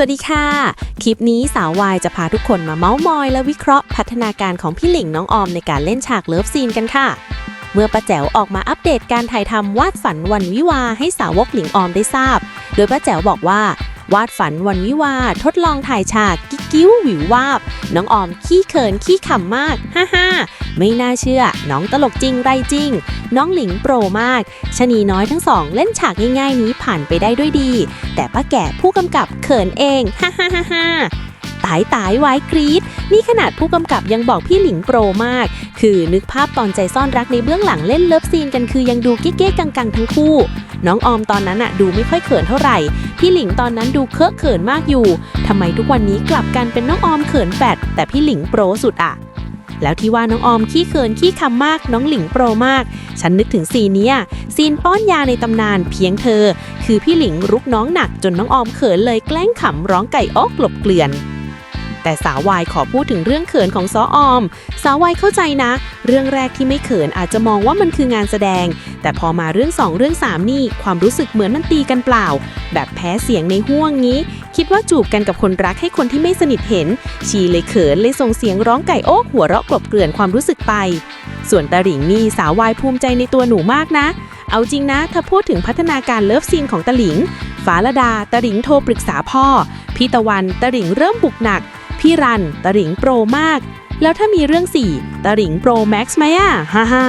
สวัสดีค่ะ คลิปนี้สาววายจะพาทุกคนมาเมาส์มอย และวิเคราะห์พัฒนาการของพี่หลิงน้องออมในการเล่นฉากเลิฟซีนกันค่ะ เมื่อป้าแจ๋วออกมาอัปเดตการถ่ายทำวาดฝันวันวิวาให้สาวกหลิงออมได้ทราบ โดยป้าแจ๋วบอกว่า วาดฝันวันวิวาทดลองถ่ายฉาก กิ้วหวิววาบ น้องออมขี้เขินขี้ขำมาก ฮ่าฮ่าไม่น่าเชื่อ น้องตลกจริงไรจริง น้องหลิงโปรมากชะนีน้อยทั้งสองเล่นฉากง่ายๆนี้ผ่านไปได้ด้วยดี แต่ป้าแก่ผู้กำกับเขินเอง ฮ่าฮ่าฮ่าฮ่าตายตายไว้กรีดนี่ขนาดผู้กำกับยังบอกพี่หลิงโปรมาก คือนึกภาพตอนใจซ่อนรักในเบื้องหลังเล่นเลิฟซีนกันคือยังดูเก๊ๆกังๆ ทั้งคู่ น้องออมตอนนั้นอะดูไม่ค่อยเขินเท่าไหร่ พี่หลิงตอนนั้นดูเคอะเขินมากอยู่ทำไมทุกวันนี้กลับกันเป็นน้องออมเขินแปดแต่พี่หลิงโปรสุดอะแล้วที่ว่าน้องออมขี้เขินขี้คำมากน้องหลิงโปรมาก ฉันนึกถึงซีนเนี้ยซีนป้อนยาในตำนานเพียงเธอ คือพี่หลิงรุกน้องหนักจนน้องออมเขินเลยแกล้งขำร้องไก่อกหลบเกลื่อน แต่สาววายขอพูดถึงเรื่องเขินของซอออม สาววายเข้าใจนะ เรื่องแรกที่ไม่เขินอาจจะมองว่ามันคืองานแสดง แต่พอมาเรื่องสองเรื่องสามนี่ ความรู้สึกเหมือนมันตีกันเปล่า แบบแพ้เสียงในห่วงงี้ คิดว่าจูบกันกับคนรักให้คนที่ไม่สนิทเห็น ชีเลยเขินเลยส่งเสียงร้องไก่โอ๊กหัวเราะกลบเกลื่อนความรู้สึกไป ส่วนตาหลิงนี่สาววายภูมิใจในตัวหนูมากนะเอาจริงนะ ถ้าพูดถึงพัฒนาการเลิฟซีนของตาหลิง ฟ้าละดาตาหลิงโทรปรึกษาพ่อ พี่ตะวันตาหลิงเริ่มบุกหนัก พี่รันตาหลิงโปรมาก แล้วถ้ามีเรื่องสีตาหลิงโปรแม็กซ์ไหมอะฮ่าฮ่า